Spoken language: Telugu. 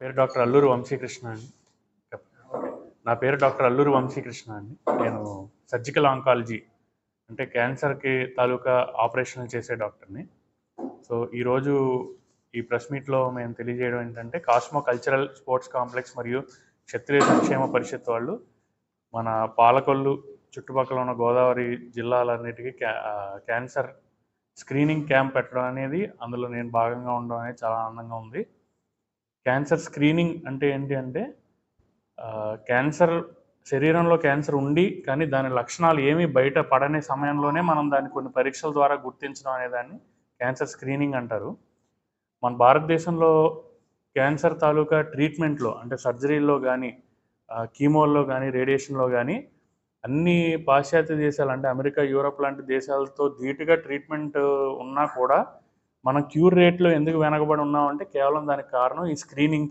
పేరు డాక్టర్ అల్లూరు వంశీకృష్ణ అండి. నా పేరు డాక్టర్ అల్లూరు వంశీకృష్ణ అండి. నేను సర్జికల్ ఆంకాలజీ అంటే క్యాన్సర్కి తాలూకా ఆపరేషన్లు చేసే డాక్టర్ని. సో ఈరోజు ఈ ప్రెస్ మీట్లో మేము తెలియజేయడం ఏంటంటే కాస్మో కల్చరల్ స్పోర్ట్స్ కాంప్లెక్స్ మరియు క్షత్రియ సంక్షేమ పరిషత్ వాళ్ళు మన పాలకొల్లు చుట్టుపక్కల ఉన్న గోదావరి జిల్లాలన్నిటికీ క్యా క్యాన్సర్ స్క్రీనింగ్ క్యాంప్ పెట్టడం అనేది అందులో నేను భాగంగా ఉండడం అనేది చాలా ఆనందంగా ఉంది. క్యాన్సర్ స్క్రీనింగ్ అంటే ఏంటి అంటే క్యాన్సర్ శరీరంలో క్యాన్సర్ ఉండి కానీ దాని లక్షణాలు ఏమీ బయట పడని సమయంలోనే మనం దాన్ని కొన్ని పరీక్షల ద్వారా గుర్తించడం అనే దాన్ని క్యాన్సర్ స్క్రీనింగ్ అంటారు. మన భారతదేశంలో క్యాన్సర్ తాలూకా ట్రీట్మెంట్లో అంటే సర్జరీల్లో కానీ కీమోల్లో కానీ రేడియేషన్లో కానీ అన్ని పాశ్చాత్య దేశాలు అంటే అమెరికా యూరప్ లాంటి దేశాలతో ధీటుగా ట్రీట్మెంట్ ఉన్నా కూడా మనం క్యూర్ రేట్లో ఎందుకు వెనకబడి ఉన్నామంటే కేవలం దానికి కారణం ఈ స్క్రీనింగ్